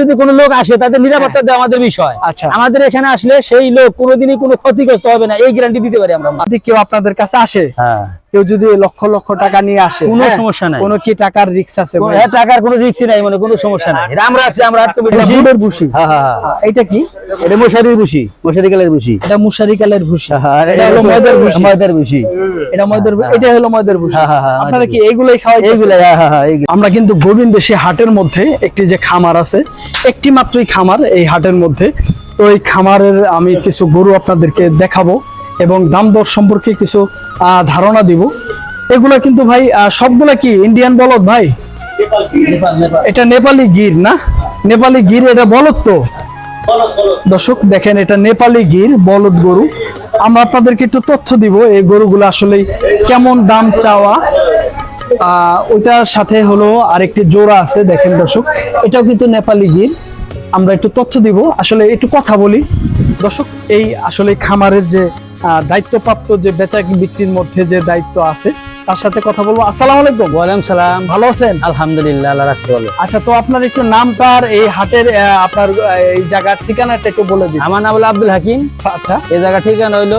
যদি কোনো লোক আসে তাদের নিরাপত্তা দেওয়া আমাদের বিষয়। আচ্ছা। আমাদের এখানে আসলে সেই লোক কোনোদিনই কোনো ক্ষতিগ্রস্ত হবে না এই গ্যারান্টি দিতে পারি আমরা। যদি কেউ আপনাদের কাছে আসে হ্যাঁ। কেউ যদি লক্ষ লক্ষ টাকা নিয়ে আসে কোনো হ্যাঁ, সমস্যা নাই। কোনো কি টাকার রিক্স আছে হ্যাঁ, টাকার কোনো রিক্সই নাই মানে কোনো সমস্যা নাই। আমরা আছি আমরা আট কমিটি এটা ভুসি হ্যাঁ হ্যাঁ হ্যাঁ। এটা কি? এটা মশারির বুসি মশারি কালের বুসি এটা মুশারি কালের ভুসি ময়দার ভুসি ময়দার বুসি এটা ময়দার এটা হলো ময়দার হ্যাঁ, হ্যাঁ, হ্যাঁ, আপনারা কি এইগুলাই খাওয়াই এইগুলা হ্যাঁ হ্যাঁ হ্যাঁ আমরা কিন্তু গোবিন্দেশী হাটের মধ্যে একটি যে খামার আছে একটি মাত্রই খামার এই হাটের মধ্যে। তো এই খামারের আমি কিছু গরু আপনাদেরকে দেখাবো এবং দাম দর সম্পর্কে কিছু আহ, ধারণা দিব। এগুলা কিন্তু ভাই আহ, সবগুলা কি ইন্ডিয়ান বলদ ভাই? এটা নেপালি গির না? নেপালি গির এটা বলদ তো? দর্শক, দেখেন এটা নেপালি গির, বলদ গরু। আমরা আপনাদেরকে একটু তথ্য দিব, এই গরুগুলো আসলে কেমন দাম চাওয়া। ওইটার সাথে হলো আরেকটি জোড়া আছে, দেখেন দর্শক। এটাও কিন্তু নেপালি গির। আমরা একটু তথ্য দিব, আসলে একটু কথা বলি। দর্শক, এই আসলে খামারের যে দায়িত্বপ্রাপ্ত যে বেচা বিক্রির মধ্যে যে দায়িত্ব আছে তার সাথে কথা বলব। আসসালামু আলাইকুম। ওয়ালাইকুম সালাম। ভালো আছেন? আলহামদুলিল্লাহ আল্লাহ রাখতে বলো আচ্ছা তো আপনার একটু নামটা আর এই হাটের আপনার এই জায়গার ঠিকানাটা একটু বলে দিন। আমার নাম হলো আব্দুল হাকিম। আচ্ছা। এই জায়গা ঠিকানা হইল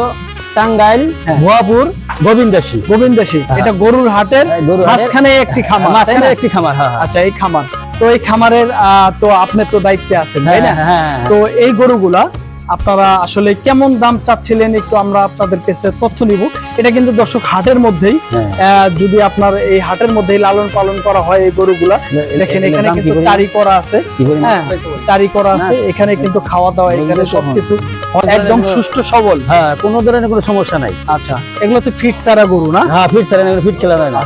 টাঙ্গাইল হ্যাঁ। ভুয়াপুর গোবিন্দাসী গোবিন্দাসী এটা গরুর হাটের হ্যাঁ, মাঝখানে একটি খামার মাঝখানে একটি খামার হ্যাঁ হ্যাঁ। আচ্ছা এই খামার। তো এই খামারের আহ, তো আপনি তো দায়িত্বে আছেন তাই না? হ্যাঁ, হ্যাঁ, হ্যাঁ। তো এই গরুগুলা আপনারা আসলে কেমন দাম চাচ্ছিলেন একটু আমরা আপনাদের কাছে তথ্য নিব। এটা কিন্তু দর্শক হাটের মধ্যেই হ্যাঁ। আহ, যদি আপনার এই হাটের মধ্যেই লালন পালন করা হয় এই গরুগুলা দেখেন এখানে কিন্তু? চারি করা আছে। হ্যাঁ চারি করা আছে এখানে কিন্তু খাওয়া দাওয়া এখানে সবকিছু। একদম সুষ্ঠু সবল। হ্যাঁ কোনো ধরনের কোনো সমস্যা নাই। আচ্ছা এগুলো তো ফিট সারা গরু না? হ্যাঁ ফিট স্যার ফিট খেলা হয় না।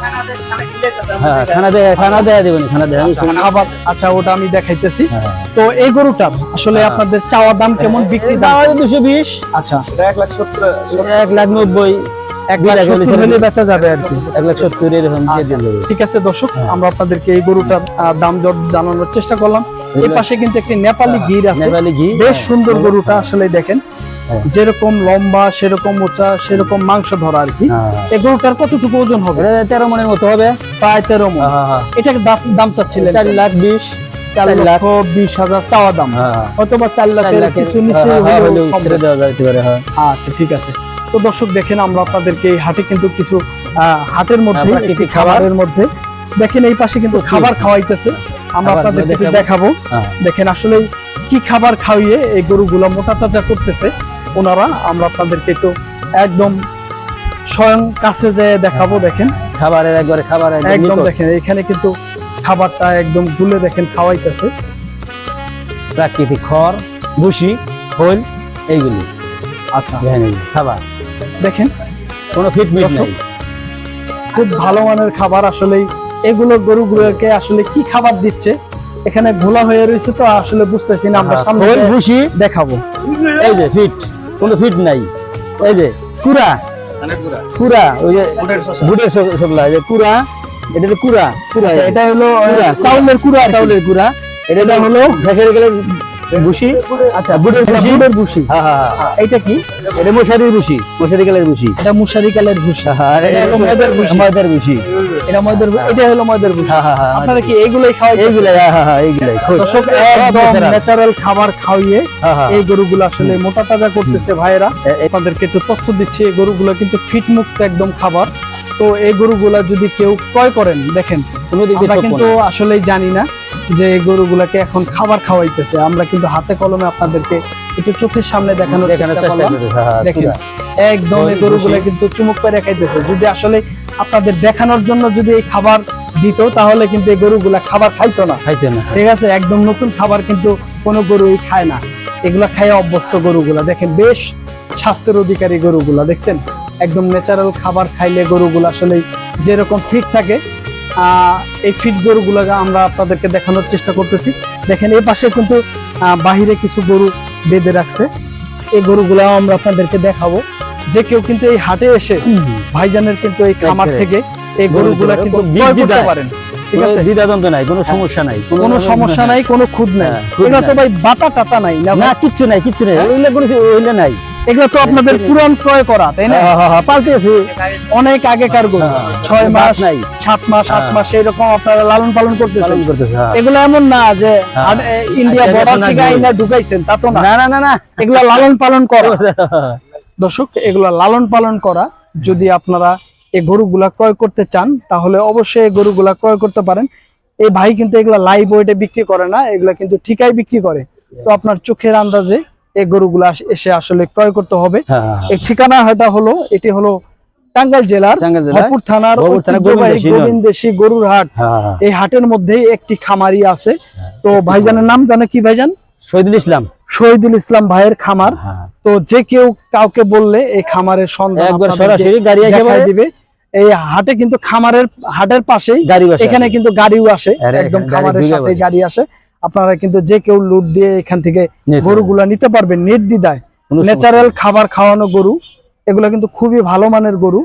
হ্যাঁ খানা দেয় খানা দেয়া দেবেন খানা দেয় আমি আচ্ছা, ওটা আমি দেখাইতেছি। হ্যাঁ। তো এই গরুটার আসলে আপনাদের চাওয়া দাম কেমন বিক্রি দাম? দুশো বিশ। আচ্ছা। এক লাখ নব্বই এক লাখ লাখ বেচা যাবে আর কি। এক লাখ সত্তর এরকম দিয়ে দেবে ঠিক আছে দর্শক আমরা আপনাদেরকে এই গরুটার দাম দর জানানোর চেষ্টা করলাম। এই পাশে কিন্তু একটি নেপালি গির আছে। নেপালি বেশ সুন্দর গরুটা আসলে দেখেন। হ্যাঁ। যেরকম লম্বা সেরকম উঁচা সেরকম মাংস ধরা আর কি। হ্যাঁ। এই গরুটার কতটুকু ওজন হবে? তেরো মনের মতো হবে। প্রায় তেরো হ্যাঁ, হ্যাঁ, এটাকে দাম- চাচ্ছিলেন চার লাখ বিশ চার চার লক্ষ বিশ হাজার চাওয়া দাম। হ্যাঁ চার চার লাখের লাখের- কিছু নিচে হ্যাঁ, হ্যাঁ, দেওয়া যাইতে পারে হ্যাঁ। আচ্ছা ঠিক আছে। তো দর্শক দেখেন আমরা আপনাদেরকে এই হাটে কিন্তু কিছু হাটের মধ্যে হ্যাঁ, খাবারের মধ্যে দেখেন এই পাশে কিন্তু খাবার খাওয়াইতেছে। আমরা আপনাদেরকে দেখাবো। হ্যাঁ। দেখেন আসলে কি খাবার খাওয়িয়ে এই গরুগুলো মোটা তাজা করতেছে ওনারা আমরা আপনাদেরকে একটু একদম স্বয়ং কাছে যে দেখাবো দেখেন। খাবারের একবারে খাবার একদম দেখেন এখানে কিন্তু খাবারটা একদম গুলে দেখেন খাওয়াইতেছে। প্রাকৃতিক খড় ভুসি খোল এইগুলি। আচ্ছা। দেখেন খাবার। দেখেন কোনো ফিট মিট খুব ভালো মানের খাবার আসলে এগুলো গরুগুলোকে আসলে কি খাবার দিচ্ছে? এখানে ঘোলা হয়ে রয়েছে তো আসলে বুঝতেছি না আমরা হ্যাঁ, সামনে ভুসি দেখাবো। এই যে ফিট কোনো ফিট নাই। এই যে কুড়া। কুড়া। ওই যে বুটের এই যে কুড়া এটা হলো কুড়া কুড়া। আচ্ছা, এটা হলো চাউলের কুড়া চাউলের কুড়া এটা হলো ভেসের গেলে ভুসি আচ্ছা বুটের ভুসি। বুটের ভুসি হ্যাঁ হ্যাঁ হ্যাঁ। এটা কি? এটা মশারির ভুসি মশারি গেলের ভুসি এটা মুশারি কালের ভুসি হলো ময়দার ভুসি ময়দার ভুসি এটা ময়দার এটা হলো ময়দার হ্যাঁ, হ্যাঁ, হ্যাঁ, আপনারা কি এগুলোই খাওয়াই এইগুলাই হ্যাঁ হ্যাঁ। দর্শক সব একদম ন্যাচারাল খাবার খাওয়িয়ে। এই গরুগুলো আসলে মোটা তাজা করতেছে ভাইয়েরা। আপনাদেরকে একটু তথ্য দিচ্ছি এই গরুগুলো কিন্তু ফিট মুক্ত একদম খাবার। তো এই গরুগুলা যদি কেউ ক্রয় করেন দেখেন আমরা কিন্তু। আসলেই জানি না যে এই গরুগুলাকে এখন খাবার খাওয়াইতেছে। আমরা কিন্তু হাতে কলমে আপনাদেরকে একটু চোখের সামনে দেখানোর চেষ্টা করলাম। করি দেখেন একদম এই গরু গরুগুলো কিন্তু চুমুক করে খাইতেছে। যদি আসলে আপনাদের দেখানোর জন্য যদি এই খাবার দিত তাহলে কিন্তু এই গরুগুলা খাবার খাইতো না। খাইতে না। ঠিক আছে? একদম নতুন খাবার কিন্তু কোনো গরুই খায় না। এগুলা খায় অভ্যস্ত গরুগুলা। দেখেন বেশ স্বাস্থ্যের অধিকারী গরুগুলা দেখছেন? একদম ন্যাচারাল খাবার খাইলে গরুগুলা আসলে যেরকম ফিট থাকে আহ, এই ফিট গরুগুলাকে আমরা আপনাদেরকে দেখানোর চেষ্টা করতেছি। দেখেন এই পাশে কিন্তু আহ, বাহিরে কিছু গরু বেঁধে রাখছে। এই গরুগুলাও আমরা আপনাদেরকে দেখাবো। যে কেউ কিন্তু এই হাটে এসে ভাইজানের কিন্তু এই খামার থেকে এই গরু গরুগুলা কিন্তু ক্রয় করতে পারেন। ঠিক আছে? দ্বিধাদ্বন্দ্ব নাই কোনো সমস্যা নাই কোনো সমস্যা নাই কোনো খুদ নাই। হ্যাঁ, এটা তো ভাই বাটা টাটা নাই না না কিচ্ছু নাই কিচ্ছু নাই। ওইগুলো কোনো ওইগুলো নাই। এগুলো তো আপনাদের পুরান ক্রয় করা তাই না? হ্যাঁ, হ্যাঁ, হ্যাঁ, পালতেছি অনেক আগেকার গরু হ্যাঁ, ছয় মাস নাই। সাত মাস আট মাস এইরকম আপনারা লালন পালন করতেছেন। হ্যাঁ। এগুলো এমন না যে হ্যাঁ। ইন্ডিয়া বর্ডার থেকে আইনা ঢুকাইছেন তা তো না। না না না না। এগুলো লালন পালন করা। দর্শক এগুলো লালন পালন করা যদি আপনারা এই গরুগুলা ক্রয় করতে চান তাহলে অবশ্যই এই গরুগুলা ক্রয় করতে পারেন। এই ভাই কিন্তু এগুলা লাইভ ওয়েটে বিক্রি করে না এগুলা কিন্তু ঠিকাই বিক্রি করে। তো আপনার চোখের আন্দাজে এই গরুগুলা এসে আসলে ক্রয় করতে হবে। হ্যাঁ। এই ঠিকানা এটা হলো এটি হলো টাঙ্গাইল জেলার টাঙ্গাইল থানার গোবিন্দেশী গরুর হাট। হ্যাঁ। এই হাটের মধ্যেই একটি খামারি আছে। তো ভাইজানের নাম জানে কি ভাইজান? শহীদুল ইসলাম? শহীদুল ইসলাম ভাইয়ের খামার। হ্যাঁ। তো যে কেউ কাউকে বললে এই খামারের সন্ধান একবার সরাসরি গাড়ি। দিবে। এই হাটে কিন্তু খামারের হাটের পাশেই গাড়ি এখানে কিন্তু গাড়িও আসে একদম খামারের সাথে গাড়ি আসে। আপনারা কিন্তু যে কেউ লুট দিয়ে এখান থেকে গরুগুলা নিতে পারবেন নির্দ্বিধায়। কোনো ন্যাচারাল খাবার খাওয়ানো গরু এগুলো কিন্তু খুবই ভালো মানের গরু।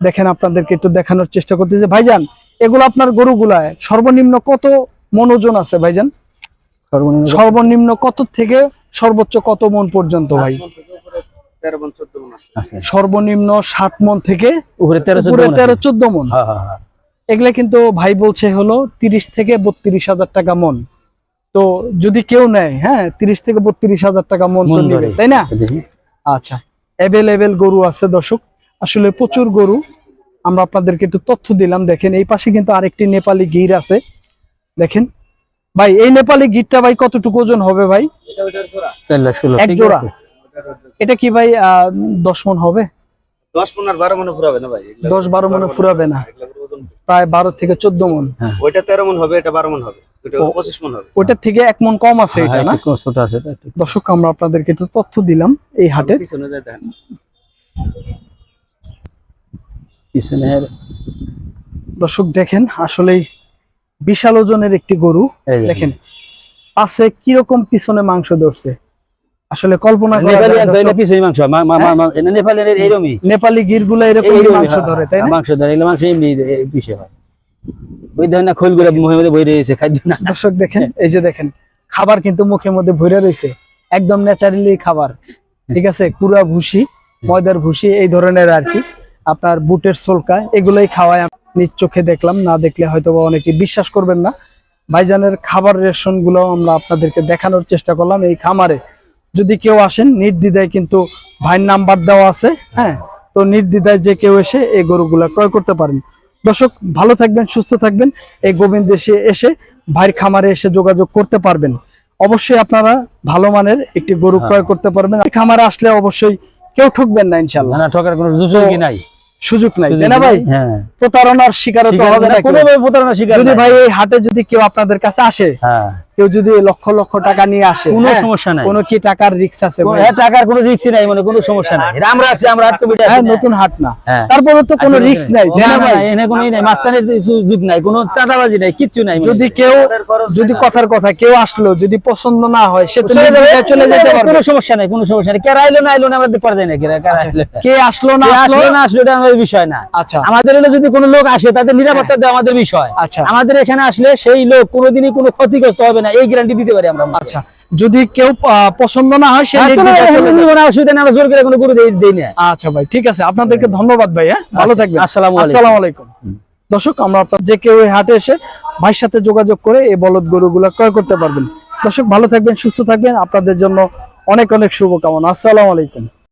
দেখেন আপনাদেরকে একটু দেখানোর চেষ্টা করতেছে। ভাইজান এগুলো আপনার গরুগুলায় সর্বনিম্ন কত মনোজন আছে ভাইজান? সর্বনিম্ন কত? থেকে সর্বোচ্চ কত মন পর্যন্ত ভাই? সর্বনিম্ন সাত মন থেকে তেরো চোদ্দ মন হ্যাঁ, হ্যাঁ, হ্যাঁ। এগুলা কিন্তু ভাই বলছে হলো তিরিশ থেকে বত্রিশ হাজার টাকা মন। তো যদি কেউ নেয় হ্যাঁ তিরিশ থেকে বত্রিশ হাজার টাকা মন। তাই না? আচ্ছা, দেখি। আচ্ছা অ্যাভেলেবেল গরু আছে দর্শক। আসলে প্রচুর গরু। আমরা আপনাদেরকে একটু তথ্য দিলাম দেখেন এই পাশে কিন্তু আরেকটি নেপালি গির আছে। দেখেন ভাই এই নেপালি গিরটা ভাই কতটুকু ওজন হবে ভাই? এক জোড়া? এটা কি ভাই আহ, দশ মন হবে? দশ পনেরো বারো মনে ফুরাবে না ভাই দশ বারো মনে ফুরাবে না। প্রায় বারো থেকে চোদ্দ মন। ওইটা তেরো মন হবে এটা বারো মন হবে পঁচিশ মন হবে। ওটার থেকে এক মন কম আছে এটা হ্যাঁ, না? একটু কম ছোট আছে, এটা একটু- দর্শক আমরা আপনাদেরকে একটু তথ্য দিলাম এই হাটের। পিছনে যায় দর্শক দেখেন আসলেই বিশাল ওজনের একটি গরু। দেখেন। পাশে কীরকম পিছনে মাংস ধরছে? আসলে কল্পনা নেপালি এরকম মাংস ধরে তাই মাংস ধরে মাংস এমনি হয়। ওই ধরেন না খোলগুলো মুখের মধ্যে বই রয়েছে খাদ্য না। দর্শক দেখেন এই যে দেখেন খাবার কিন্তু মুখের মধ্যে ভরে রয়েছে। একদম ন্যাচারালি খাবার ঠিক আছে? কুড়া ভুসি ময়দার ভুসি এই ধরনের আর কি। আপনার বুটের সোলকা এগুলোই খাওয়ায় নিজ চোখে দেখলাম না দেখলে হয়তো বা অনেকে বিশ্বাস করবেন না। ভাইজানের খাবার রেশনগুলো আমরা আপনাদেরকে দেখানোর চেষ্টা করলাম এই খামারে। যদি কেউ আসেন নির্দ্বিধায় কিন্তু ভাইয়ের নাম্বার দেওয়া আছে হ্যাঁ? তো নির্দ্বিধায় যে কেউ এসে এই গরুগুলা ক্রয় করতে পারেন। দর্শক ভালো থাকবেন সুস্থ থাকবেন এই গোবিন্দ দেশে এসে ভাইয়ের খামারে এসে যোগাযোগ করতে পারবেন। অবশ্যই আপনারা ভালো মানের একটি গরু ক্রয় করতে পারবেন। এই খামারে আসলে অবশ্যই কেউ ঠকবেন না ইনশাল্লাহ না ঠকার কোনো নাই। সুযোগ নাই না ভাই? হ্যাঁ। প্রতারণার শিকার হতে হবে না, কোনোভাবে কোনো কেউ। প্রতারণা শিকার যদি ভাই এই হাটে যদি কেউ আপনাদের কাছে আসে হ্যাঁ। কেউ যদি লক্ষ লক্ষ টাকা নিয়ে আসে কোনো হ্যাঁ, সমস্যা নাই। কোনো কি টাকার রিক্স আছে হ্যাঁ, টাকার কোনো রিস্ক নাই মানে কোনো সমস্যা নাই। আমরা আছি আমরা হাট কমিটি হ্যাঁ নতুন হাট না। হ্যাঁ। তারপরে তো কোনো রিক্স নাই তাই না, না না, ভাই না, এখানে কোনো নাই মাস্তানের সুযোগ নাই কোনো চাঁদাবাজি নাই কিচ্ছু নাই। যদি কেউ যদি কথার কথা কেউ আসলো যদি পছন্দ না হয় সে চলে যাবে চলে যেতে পারবে। কোনো সমস্যা নাই কোনো সমস্যা নাই। কেরা আইলো না আইলো না আমরা দেখতে পারছি না কেরা আইলো না। কে আসলো না আসলো? আসলো না আসলো এটা আমাদের বিষয় না। আচ্ছা। আমাদের হলো যদি কোনো লোক আসে তাদের নিরাপত্তা দেওয়া আমাদের বিষয়। আচ্ছা। আমাদের এখানে আসলে সেই লোক কোনোদিনই কোনো ক্ষতিগ্রস্ত হবে না এই গ্যারান্টি দিতে পারি আমরা আচ্ছা যদি কেউ পছন্দ না হয় হ্যাঁ, অসুবিধা নেই আমরা জোর করে কোনো গরু দেই না। আচ্ছা ভাই ঠিক আছে আপনাদেরকে ধন্যবাদ ভাই হ্যাঁ ভালো থাকবেন। আসসালামু। আসসালামু আলাইকুম। দর্শক আমরা আপনার যে কেউ হাটে এসে ভাইয়ের সাথে যোগাযোগ করে এই বলদ গরুগুলো ক্রয় করতে পারবেন। দর্শক ভালো থাকবেন সুস্থ থাকবেন। আপনাদের জন্য অনেক অনেক শুভকামনা। আসসালামু আলাইকুম।